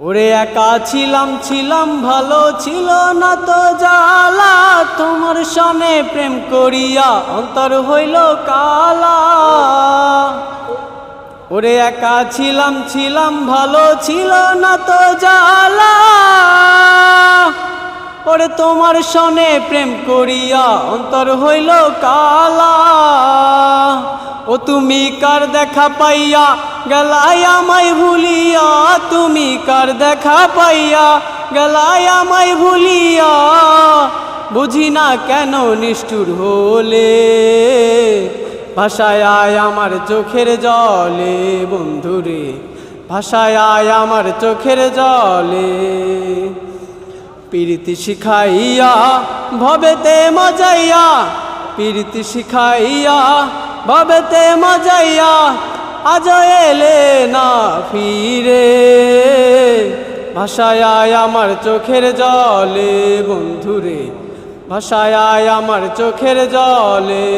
ওরে একা ছিলাম ছিলাম, ভালো ছিল না তো জালা তোমার সনে প্রেম করিয়া অন্তর হইল কালা। ওরে একা ছিলাম ছিলাম, ভালো ছিল না তো জালা ওরে তোমার সনে প্রেম করিয়া অন্তর হইল কালা। ও তুমি কার দেখা পাইয়া গেলাই আমায় ভুলিয়া তুমি কার দেখা পাইয়া? গেলাই আমায় ভুলিয়া বুঝি না কেন নিষ্ঠুর হলে? ভাষায় আয় আমার চোখের জলে বন্ধুরে, ভাষায় আয় আমার চোখের জলে। প্রীতি শিখাইয়া ভবেতে মজাইয়া, প্রীতি শিখাইয়া ভবেতে মজাইয়া আজ এলে না ফিরে। ভাষায় আমার চোখের জলে, বন্ধুরে। ভাষায় আমার চোখের জলে।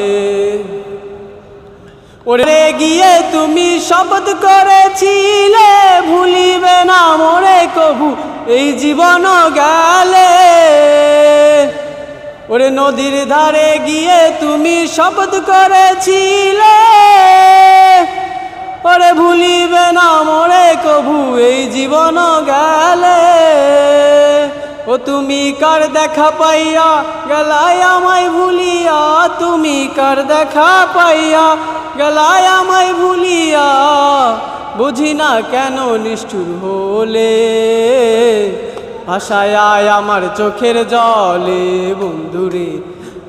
ওরে গিয়ে তুমি শপথ করেছিলে, ভুলিবে না মোরে কবু এই জীবন গেলে। ওরে নদীর ধারে গিয়ে তুমি শপথ করেছিলে ওরে ভুলিবে না মোরে কবু এই জীবন গেলে। ও তুমি কার দেখা পাইয়া গেলায় আমায় ভুলিয়া, তুমি কার দেখা পাইয়া গেলায় আমায় ভুলিয়া। বুঝি না কেন নিষ্ঠুর হলে, ভাষায় আমার চোখের জলে বন্ধুরে,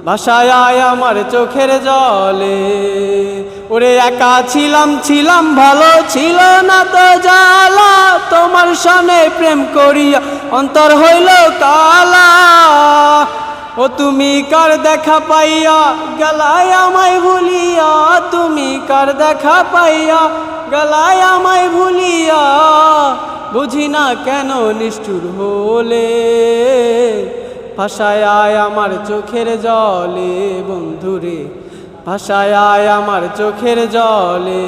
ভাষায় আমার চোখের জলে। ওরে একা ছিলাম ছিলাম, ভালো ছিল না তো জালা তোমার সনে প্রেম করিয়া অন্তর হইল কালা। ও তুমি কার দেখা পাইয়া গলায় আমায় ভুলিয়া? তুমি কার দেখা পাইয়া গলায় আমায় ভুলিয়া? বুঝি না কেন নিষ্ঠুর হলে? ভাষায় আমার চোখের জলে, বন্ধুরে। ভাষায় আমার চোখের জলে।